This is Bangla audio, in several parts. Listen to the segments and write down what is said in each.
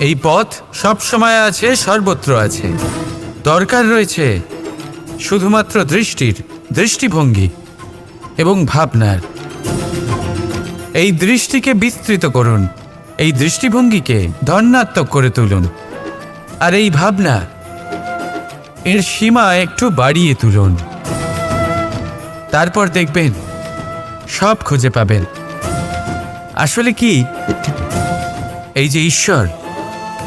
এই পথ সব সময় আছে, সর্বত্র আছে। দরকার রয়েছে শুধুমাত্র দৃষ্টির, দৃষ্টিভঙ্গি এবং ভাবনার। এই দৃষ্টিকে বিস্তৃত করুন, এই দৃষ্টিভঙ্গিকে ধন্যাত্মক করে তুলুন। আর এই ভাবনা এর সীমা একটু বাড়িয়ে তুলুন। তারপর দেখবেন, সব খুঁজে পাবেন। আসলে কি? এই যে ঈশ্বর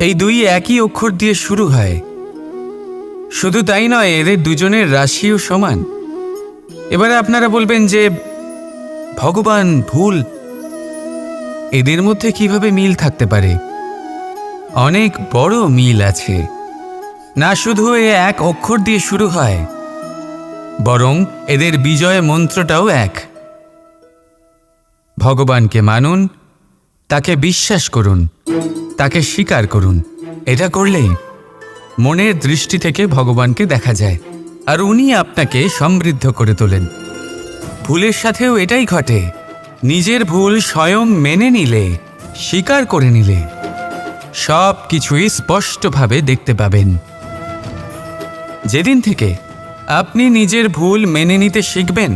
এই দুই একই অক্ষর দিয়ে শুরু হয়। শুধু তাই নয়, এদের দুজনের রাশিও সমান। এবারে আপনারা বলবেন যে, ভগবান, ভুল। এদের মধ্যে কীভাবে মিল থাকতে পারে? অনেক বড় মিল আছে। না শুধু এ এক অক্ষর দিয়ে শুরু হয়, বরং এদের বিজয় মন্ত্রটাও এক। ভগবানকে মানুন তাকে বিশ্বাস করুন, তাকে স্বীকার করুন। এটা করলেই মনের দৃষ্টি থেকে ভগবানকে দেখা যায়, আর উনি আপনাকে সমৃদ্ধ করে তোলেন। ভুলের সাথেও এটাই ঘটে, নিজের ভুল স্বয়ং মেনে নিলে, স্বীকার করে নিলে, সব কিছুই স্পষ্টভাবে দেখতে পাবেন। যেদিন থেকে আপনি নিজের ভুল মেনে নিতে শিখবেন,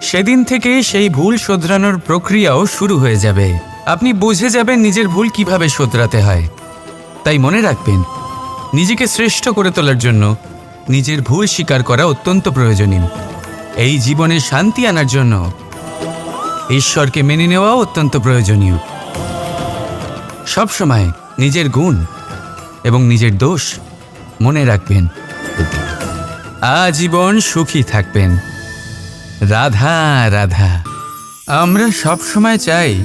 সেদিন থেকে সেই ভুল শোধরানোর প্রক্রিয়াও শুরু হয়ে যাবে। আপনি বুঝে যাবেন নিজের ভুল কীভাবে শোধরাতে হয়। তাই মনে রাখবেন, নিজেকে শ্রেষ্ঠ করে তোলার জন্য নিজের ভুল স্বীকার করা অত্যন্ত প্রয়োজনীয়। এই জীবনে শান্তি আনার জন্য ঈশ্বরকে মেনে নেওয়াও অত্যন্ত প্রয়োজনীয়। সবসময় নিজের গুণ এবং নিজের দোষ মনে রাখবেন। আজীবন সুখী থাকবেন। রাধা রাধা। আমরা সব সময় চাই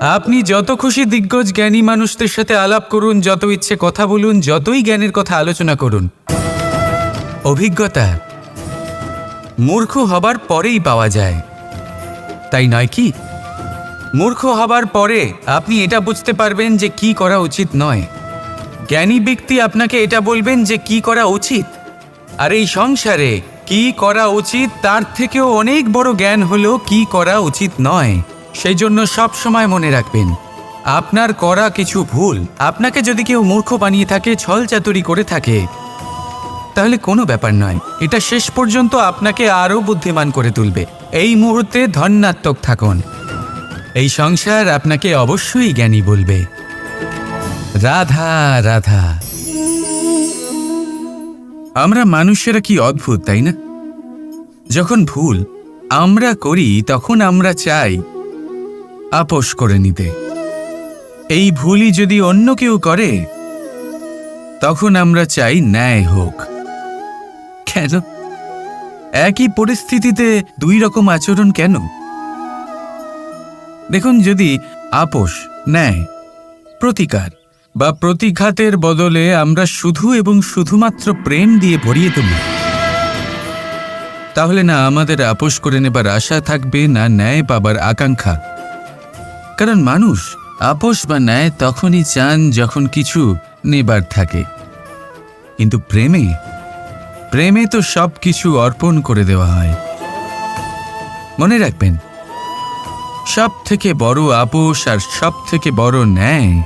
আপনি যত খুশি দিগ্গজ জ্ঞানী মানুষদের সাথে আলাপ করুন, যত ইচ্ছে কথা বলুন, যতই জ্ঞানের কথা আলোচনা করুন। অভিজ্ঞতা মূর্খ হবার পরেই পাওয়া যায়। তাই নয় কি? মূর্খ হবার পরে আপনি এটা বুঝতে পারবেন যে কি করা উচিত নয়। জ্ঞানী ব্যক্তি আপনাকে এটা বলবেন যে কি করা উচিত। আর এই সংসারে কি করা উচিত, তার থেকেও অনেক বড় জ্ঞান হলো কি করা উচিত নয়। সেই জন্য সব সময় মনে রাখবেন, আপনার করা কিছু ভুল, আপনাকে যদি কেউ মূর্খ বানিয়ে থাকে, ছল চাতুরি করে থাকে, তাহলে কোনো ব্যাপার নয়। এটা শেষ পর্যন্ত আপনাকে আরও বুদ্ধিমান করে তুলবে। এই মুহূর্তে ধন্যাত্মক থাকুন। এই সংসার আপনাকে অবশ্যই জ্ঞানী বলবে। রাধা রাধা। আমরা মানুষেরা কি অদ্ভুত, তাই না? যখন ভুল আমরা করি, তখন আমরা চাই আপোষ করে নিতে। এই ভুলই যদি অন্য কেউ করে, তখন আমরা চাই ন্যায় হোক। কেন? একই পরিস্থিতিতে দুই রকম আচরণ কেন? দেখুন, যদি আপোষ, ন্যায়, প্রতিকার বা প্রতিঘাতের বদলে আমরা শুধু এবং শুধুমাত্র প্রেম দিয়ে ভরিয়ে তুলি, তাহলে না আমাদের আপোষ করে নেবার আশা থাকবে, না ন্যায় পাবার আকাঙ্ক্ষা। কারণ মানুষ আপোষ বা ন্যায় তখনই চান যখন কিছু নেবার থাকে। কিন্তু প্রেমে প্রেমে তো সব কিছু অর্পণ করে দেওয়া হয়। মনে রাখবেন সব থেকে বড় আপোষ আর সব থেকে বড় ন্যায়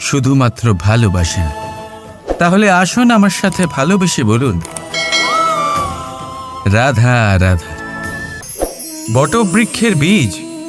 শুধুমাত্র ভালোবাসা। তাহলে আসুন আমার সাথে ভালোবেসে বলুন, রাধা রাধা, বটবৃক্ষের বীজ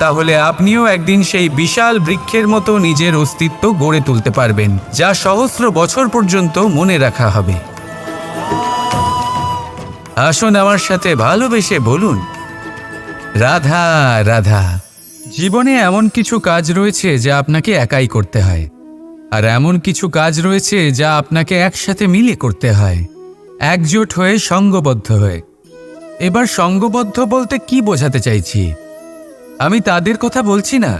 তাহলে আপনিও একদিন সেই বিশাল বৃক্ষের মতো নিজের অস্তিত্ব গড়ে তুলতে পারবেন, যা সহস্র বছর পর্যন্ত মনে রাখা হবে। আসুন আমার সাথে ভালোবেসে বলুন, রাধা রাধা, জীবনে এমন কিছু কাজ রয়েছে যা আপনাকে একাই করতে হয়, আর এমন কিছু কাজ রয়েছে যা আপনাকে একসাথে মিলে করতে হয়, একজোট হয়ে সঙ্গবদ্ধ হয়ে। এবার সঙ্গবদ্ধ বলতে কি বোঝাতে চাইছি? আমি তাদের কথা বলছি না।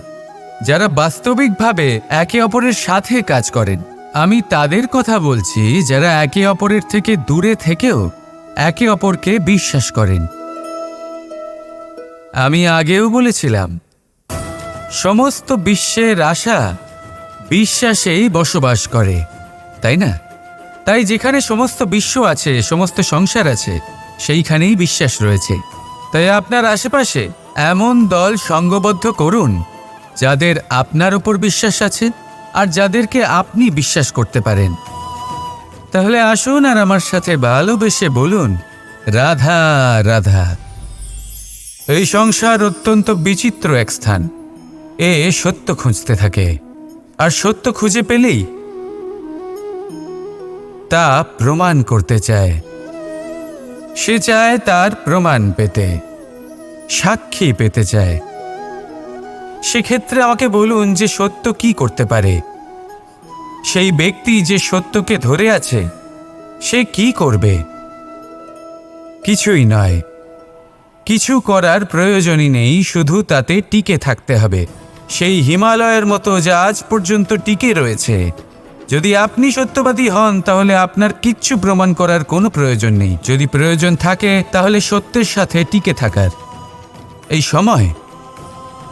যারা বাস্তবিকভাবে একে অপরের সাথে কাজ করেন, আমি তাদের কথা বলছি যারা একে অপরের থেকে দূরে থেকেও একে অপরকে বিশ্বাস করেন। আমি আগেও বলেছিলাম, সমস্ত বিশ্বের আশা বিশ্বাসেই বসবাস করে, তাই না? তাই যেখানে সমস্ত বিশ্ব আছে, সমস্ত সংসার আছে, সেইখানেই বিশ্বাস রয়েছে। তাই আপনার আশেপাশে এমন দল সঙ্গবদ্ধ করুন যাদের আপনার উপর বিশ্বাস আছে আর যাদেরকে আপনি বিশ্বাস করতে পারেন। তাহলে আসুন আর আমার সাথে ভালোবেসে বলুন, রাধা রাধা। এই সংসার অত্যন্ত বিচিত্র এক স্থান। এ সত্য খুঁজতে থাকে। আর সত্য খুঁজে পেলেই তা প্রমাণ করতে চায়। সে চায় তার প্রমাণ পেতে। সাক্ষী পেতে চায়। সেক্ষেত্রে আমাকে বলুন যে সত্য কি করতে পারে। সেই ব্যক্তি যে সত্যকে ধরে আছে, সে কি করবে? কিছুই নয়। কিছু করার প্রয়োজনই নেই, শুধু তাতে টিকে থাকতে হবে। সেই হিমালয়ের মতো যা আজ পর্যন্ত টিকে রয়েছে। যদি আপনি সত্যবাদী হন, তাহলে আপনার কিচ্ছু প্রমাণ করার কোনো প্রয়োজন নেই। যদি প্রয়োজন থাকে, তাহলে সত্যের সাথে টিকে থাকার। এই সময়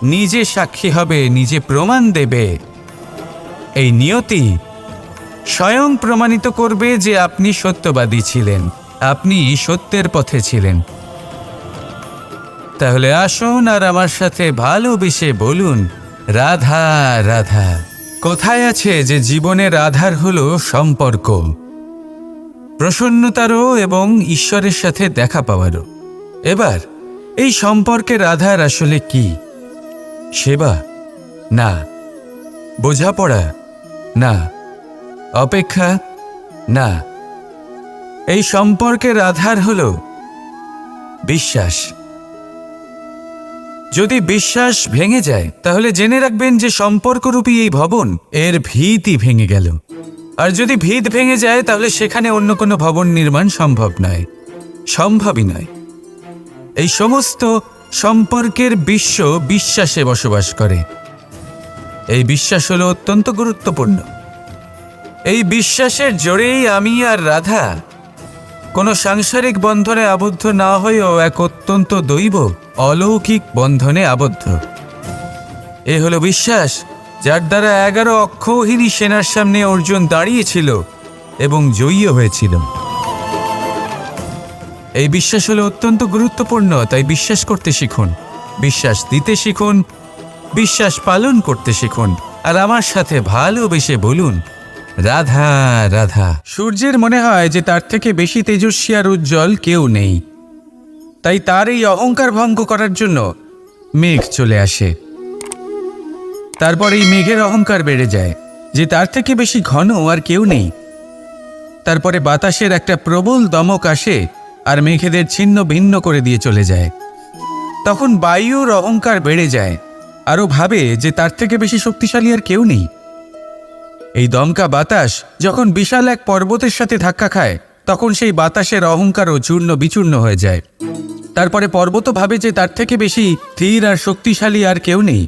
নিজে সাক্ষী হবে, নিজে প্রমাণ দেবে। এই নিয়তি স্বয়ং প্রমাণিত করবে যে আপনি সত্যবাদী ছিলেন, আপনি সত্যের পথে ছিলেন। তাহলে আসুন আর আমার সাথে ভালোবেসে বলুন, রাধা রাধা, কোথায় আছে যে জীবনের আধার হলো সম্পর্ক? প্রসন্নতারও এবং ঈশ্বরের সাথে দেখা পাওয়ারও। এবার এই সম্পর্কের আধার আসলে কি? সেবা? না। বোঝাপড়া? না। অপেক্ষা? না। এই সম্পর্কের আধার হল বিশ্বাস। যদি বিশ্বাস ভেঙে যায়, তাহলে জেনে রাখবেন যে সম্পর্করূপী এই ভবন, এর ভিতই ভেঙে গেল। আর যদি ভিত ভেঙে যায়, তাহলে সেখানে অন্য কোনো ভবন নির্মাণ সম্ভব নয়। সম্ভবই নয়। এই সমস্ত সম্পর্কের বিশ্ব বিশ্বাসে বসবাস করে। এই বিশ্বাস হলো অত্যন্ত গুরুত্বপূর্ণ। এই বিশ্বাসের জোরেই আমি আর রাধা কোনো সাংসারিক বন্ধনে আবদ্ধ না হয়েও এক অত্যন্ত দৈব, অলৌকিক বন্ধনে আবদ্ধ। এ হলো বিশ্বাস, যার দ্বারা এগারো অক্ষৌহিনী সেনার সামনে অর্জুন দাঁড়িয়েছিল এবং জয়ীও হয়েছিল। এই বিশ্বাস হলো অত্যন্ত গুরুত্বপূর্ণ, তাই বিশ্বাস করতে শিখুন। বিশ্বাস দিতে শিখুন, বিশ্বাস পালন করতে শিখুন, আর আমার সাথে ভালোবেসে বলুন, রাধা রাধা। সূর্যের মনে হয় যে তার থেকে বেশি তেজস্বী আর উজ্জ্বল কেউ নেই। তাই তার এই অহংকার ভঙ্গ করার জন্য মেঘ চলে আসে। তারপর এই মেঘের অহংকার বেড়ে যায়, যে তার থেকে বেশি ঘন আর কেউ নেই। তারপরে বাতাসের একটা প্রবল দমক আসে আর মেঘেদের ছিন্ন ভিন্ন করে দিয়ে চলে যায়। তখন বায়ুর অহংকার বেড়ে যায়, আরও ভাবে যে তার থেকে বেশি শক্তিশালী আর কেউ নেই। এই দমকা বাতাস যখন বিশাল এক পর্বতের সাথে ধাক্কা খায়, তখন সেই বাতাসের অহংকারও চূর্ণ বিচূর্ণ হয়ে যায়। তারপরে পর্বত ভাবে যে তার থেকে বেশি স্থির আর শক্তিশালী আর কেউ নেই।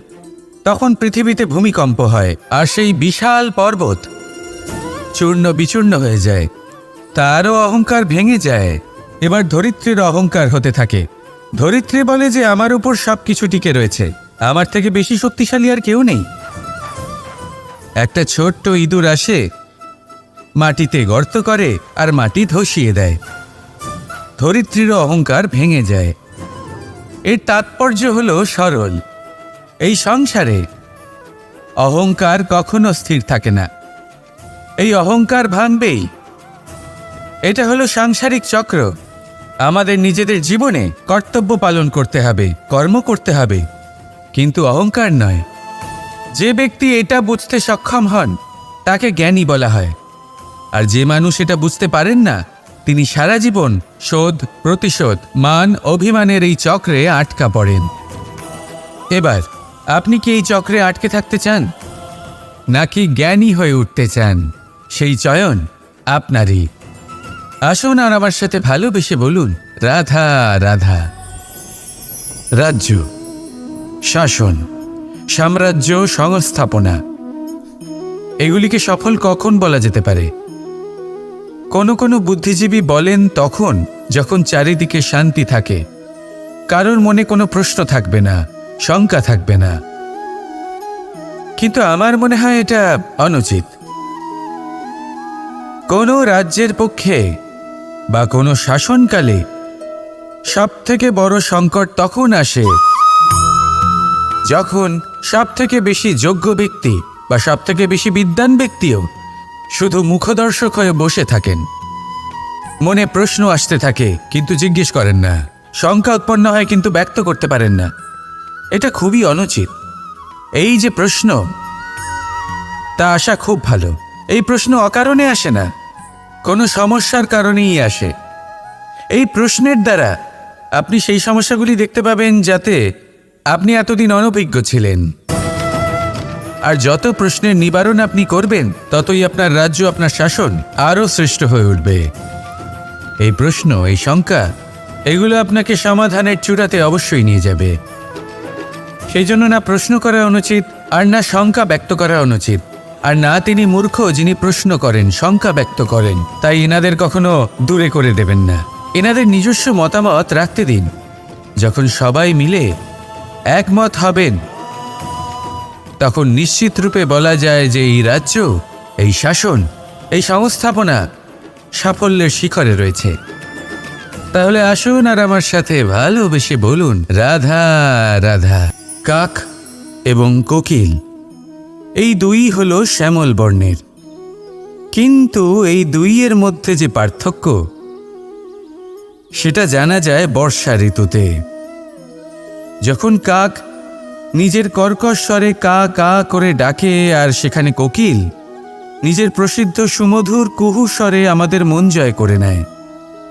তখন পৃথিবীতে ভূমিকম্প হয়, আর সেই বিশাল পর্বত চূর্ণ বিচূর্ণ হয়ে যায়। তারও অহংকার ভেঙে যায়। এবার ধরিত্রীর অহংকার হতে থাকে। ধরিত্রী বলে যে আমার উপর সব কিছু টিকে রয়েছে। আমার থেকে বেশি শক্তিশালী আর কেউ নেই। একটা ছোট্ট ইঁদুর আসে, মাটিতে গর্ত করে আর মাটি ধসিয়ে দেয়। ধরিত্রীর অহংকার ভেঙে যায়। এর তাৎপর্য হল সরল এই সংসারে অহংকার কখনো স্থির থাকে না। এই অহংকার ভাঙবেই। এটা হলো সাংসারিক চক্র। আমাদের নিজেদের জীবনে কর্তব্য পালন করতে হবে, কর্ম করতে হবে। কিন্তু অহংকার নয়। যে ব্যক্তি এটা বুঝতে সক্ষম হন, তাকে জ্ঞানী বলা হয়। আর যে মানুষ এটা বুঝতে পারেন না, তিনি সারা জীবন শোধ, প্রতিশোধ, মান, অভিমানের এই চক্রে আটকা পড়েন। এবার, আপনি কি এই চক্রে আটকে থাকতে চান? নাকি জ্ঞানী হয়ে উঠতে চান? সেই চয়ন আপনারই। আসুন আর আমার সাথে ভালোবেসে বলুন, রাধা রাধা। রাজ্য, শাসন, সাম্রাজ্য, সংস্থাপনা। এগুলিকে সফল কখন বলা যেতে পারে? কোনো কোনো বুদ্ধিজীবী বলেন তখন, যখন চারিদিকে শান্তি থাকে। কারোর মনে কোনো প্রশ্ন থাকবে না, শঙ্কা থাকবে না। কিন্তু আমার মনে হয় এটা অনুচিত। কোনো রাজ্যের পক্ষে বা কোনো শাসনকালে সব থেকে বড় সংকট তখন আসে যখন সব থেকে বেশি যোগ্য ব্যক্তি বা সব থেকে বেশি বিদ্বান ব্যক্তিও শুধু মুখদর্শক হয়ে বসে থাকেন। মনে প্রশ্ন আসতে থাকে, কিন্তু জিজ্ঞেস করেন না। শঙ্কা উৎপন্ন হয়, কিন্তু ব্যক্ত করতে পারেন না। এটা খুবই অনুচিত। এই যে প্রশ্ন, তা আসা খুব ভালো। এই প্রশ্ন অকারণে আসে না। কোনো সমস্যার কারণেই আসে। এই প্রশ্নের দ্বারা আপনি সেই সমস্যাগুলি দেখতে পাবেন যাতে আপনি এতদিন অনভিজ্ঞ ছিলেন। আর যত প্রশ্নের নিবারণ আপনি করবেন, ততই আপনার রাজ্য, আপনার শাসন আরও শ্রেষ্ঠ হয়ে উঠবে। এই প্রশ্ন, এই শঙ্কা, এগুলো আপনাকে সমাধানের চূড়াতে অবশ্যই নিয়ে যাবে। সেই জন্য না প্রশ্ন করা অনুচিত, আর না শঙ্কা ব্যক্ত করা অনুচিত। আর না তিনি মূর্খ যিনি প্রশ্ন করেন, শঙ্কা ব্যক্ত করেন। তাই এনাদের কখনো দূরে করে দেবেন না। এনাদের নিজস্ব মতামত রাখতে দিন। যখন সবাই মিলে একমত হবেন, তখন নিশ্চিত রূপে বলা যায় যে এই রাজ্য, এই শাসন, এই সংস্থাপনা সাফল্যের শিখরে রয়েছে। তাহলে আসুন আর আমার সাথে ভালোবেসে বলুন, রাধা রাধা, কাক এবং কোকিল। এই দুই হল শ্যামল বর্ণের। কিন্তু এই দুইয়ের মধ্যে যে পার্থক্য, সেটা জানা যায় বর্ষা ঋতুতে। যখন কাক নিজের কর্কশ স্বরে কা কা করে ডাকে আর সেখানে কোকিল নিজের প্রসিদ্ধ সুমধুর কুহু স্বরে আমাদের মন জয় করে নেয়।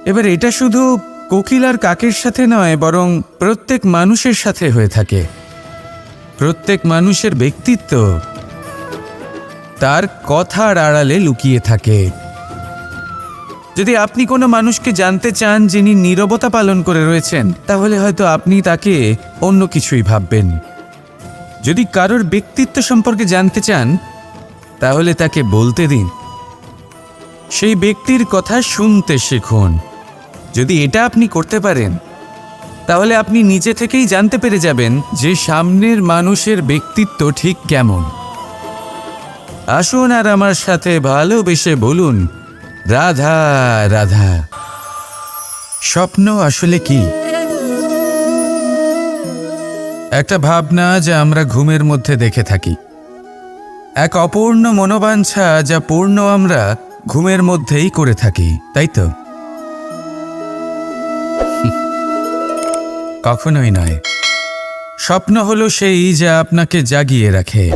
এবার এটা শুধু কোকিল আর কাকের সাথে নয়, বরং প্রত্যেক মানুষের সাথে হয়ে থাকে। প্রত্যেক মানুষের ব্যক্তিত্ব তার কথার আড়ালে লুকিয়ে থাকে। যদি আপনি কোনো মানুষকে জানতে চান যিনি নীরবতা পালন করে রয়েছেন, তাহলে হয়তো আপনি তাকে অন্য কিছুই ভাববেন। যদি কারোর ব্যক্তিত্ব সম্পর্কে জানতে চান, তাহলে তাকে বলতে দিন। সেই ব্যক্তির কথা শুনতে শিখুন। যদি এটা আপনি করতে পারেন, তাহলে আপনি নিজে থেকেই জানতে পেরে যাবেন যে সামনের মানুষের ব্যক্তিত্ব ঠিক কেমন। আসুন আর আমার সাথে ভালোবেসে বলুন, রাধা রাধা। স্বপ্ন আসলে কি? একটা ভাবনা যা আমরা ঘুমের মধ্যে দেখে থাকি। এক অপূর্ণ মনোবাঞ্ছা যা পূর্ণ আমরা ঘুমের মধ্যেই করে থাকি, তাই তো? কখনোই নয়। স্বপ্ন হলো সেই যা আপনাকে জাগিয়ে রাখে।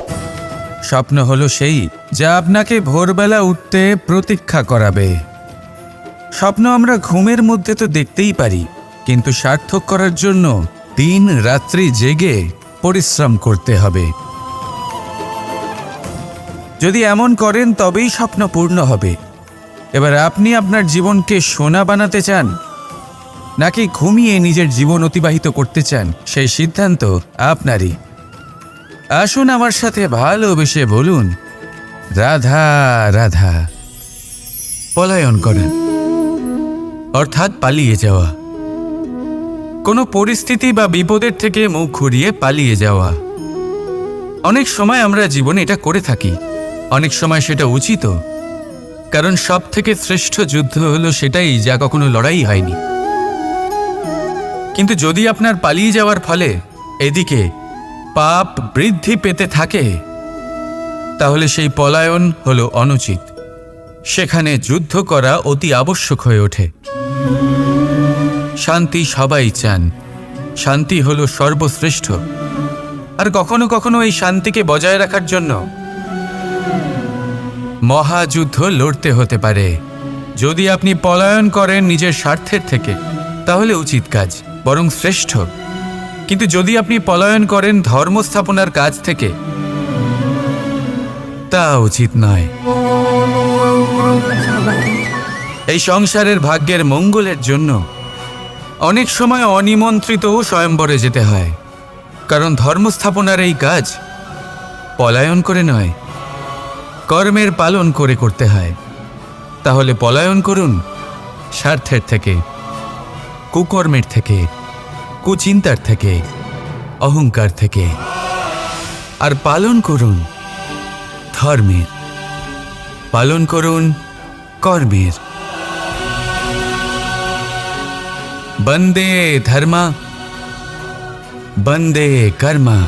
স্বপ্ন হলো সেই যা আপনাকে ভোরবেলা উঠতে প্রতীক্ষা করাবে। স্বপ্ন আমরা ঘুমের মধ্যে তো দেখতেই পারি, কিন্তু সার্থক করার জন্য দিন রাত্রি জেগে পরিশ্রম করতে হবে। যদি এমন করেন তবেই স্বপ্ন পূর্ণ হবে। এবার আপনি আপনার জীবনকে সোনা বানাতে চান, নাকি ঘুমিয়ে নিজের জীবন অতিবাহিত করতে চান, সেই সিদ্ধান্ত আপনারই। আসুন আমার সাথে ভালোবেসে বলুন। রাধা রাধা। পলায়ন করেন। অর্থাৎ পালিয়ে যাওয়া। কোনো পরিস্থিতি বা বিপদের থেকে মুখ ঘুরিয়ে পালিয়ে যাওয়া। অনেক সময় আমরা জীবনে এটা করে থাকি। অনেক সময় সেটা উচিত। কারণ সব থেকে শ্রেষ্ঠ যুদ্ধ হলো সেটাই, যা কখনো লড়াই হয়নি। কিন্তু যদি আপনার পালিয়ে যাওয়ার ফলে এদিকে পাপ বৃদ্ধি পেতে থাকে, তাহলে সেই পলায়ন হলো অনুচিত। সেখানে যুদ্ধ করা অতি আবশ্যক হয়ে ওঠে। শান্তি সবাই চান। শান্তি হলো সর্বশ্রেষ্ঠ। আর কখনো কখনো এই শান্তিকে বজায় রাখার জন্য মহাযুদ্ধ লড়তে হতে পারে। যদি আপনি পলায়ন করেন নিজের স্বার্থের থেকে, তাহলে উচিত কাজ, বরং শ্রেষ্ঠ। কিন্তু যদি আপনি পলায়ন করেন ধর্ম স্থাপনার কাজ থেকে, তা উচিত নয়। এই সংসারের ভাগ্যের মঙ্গলের জন্য অনেক সময় অনিমন্ত্রিত স্বয়ম্বরে যেতে হয়, কারণ ধর্ম স্থাপনার এই কাজ পলায়ন করে নয়, কর্মের পালন করে করতে হয়। তাহলে পলায়ন করুন স্বার্থের থেকে, কুকর্মের থেকে। কুচিন্তার থেকে, অহংকার থেকে। আর পালন করুন ধর্মের। পালন করুন কর্মের। বন্দে ধর্মা, বন্দে কর্মা।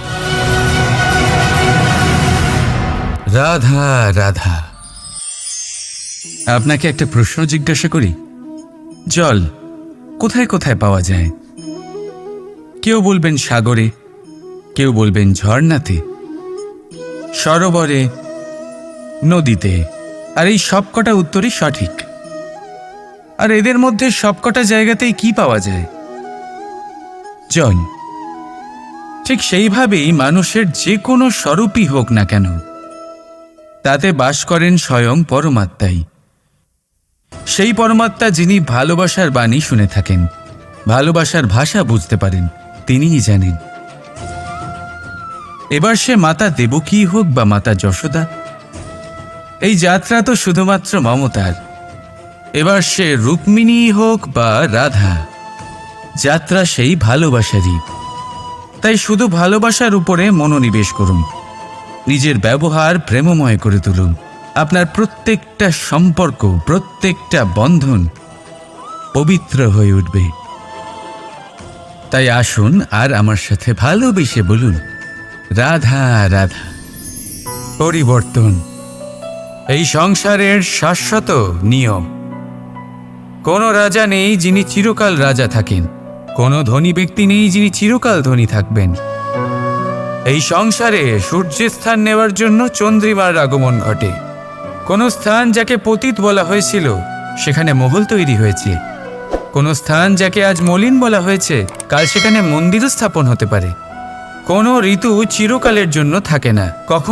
রাধা রাধা। আপনাকে একটা প্রশ্ন জিজ্ঞাসা করি? জল কোথায় কোথায় পাওয়া যায়? কেউ বলবেন সাগরে, কেউ বলবেন ঝর্ণাতে, সরোবরে, নদীতে। আর এই সবকটা উত্তরই সঠিক। আর এদের মধ্যে সবকটা জায়গাতেই কি পাওয়া যায়? জল। ঠিক সেইভাবেই মানুষের যে কোনো স্বরূপই হোক না কেন, তাতে বাস করেন স্বয়ং পরমাত্মাই। সেই পরমাত্মা যিনি ভালোবাসার বাণী শুনে থাকেন, ভালোবাসার ভাষা বুঝতে পারেন। তিনিই জানেন। এবার সে মাতা দেবকী হোক বা মাতা যশোদা, এই যাত্রা তো শুধুমাত্র মমতার। এবার সে রুক্মিণী হোক বা রাধা, যাত্রা সেই ভালোবাসারই। তাই শুধু ভালোবাসার উপরে মনোনিবেশ করুন। নিজের ব্যবহার প্রেমময় করে তুলুন। আপনার প্রত্যেকটা সম্পর্ক, প্রত্যেকটা বন্ধন পবিত্র হয়ে উঠবে। তাই আসুন আর আমার সাথে ভালোবেসে বলুন। রাধা রাধা। পরিবর্তন। এই সংসারের শাশ্বত নিয়ম। কোনো রাজা নেই যিনি চিরকাল রাজা থাকেন। কোনো ধনী ব্যক্তি নেই যিনি চিরকাল ধনী থাকবেন। এই সংসারে সূর্যের স্থান নেওয়ার জন্য চন্দ্রিমার আগমন ঘটে। কোনো স্থান যাকে পতিত বলা হয়েছিল, সেখানে মহল তৈরি হয়েছে। কোনো স্থান যাকে আজ মলিন বলা হয়েছে, কাল সেখানে মন্দিরও স্থাপন হতে পারে। কোনো ঋতু চিরকালের জন্য থাকে না। কখন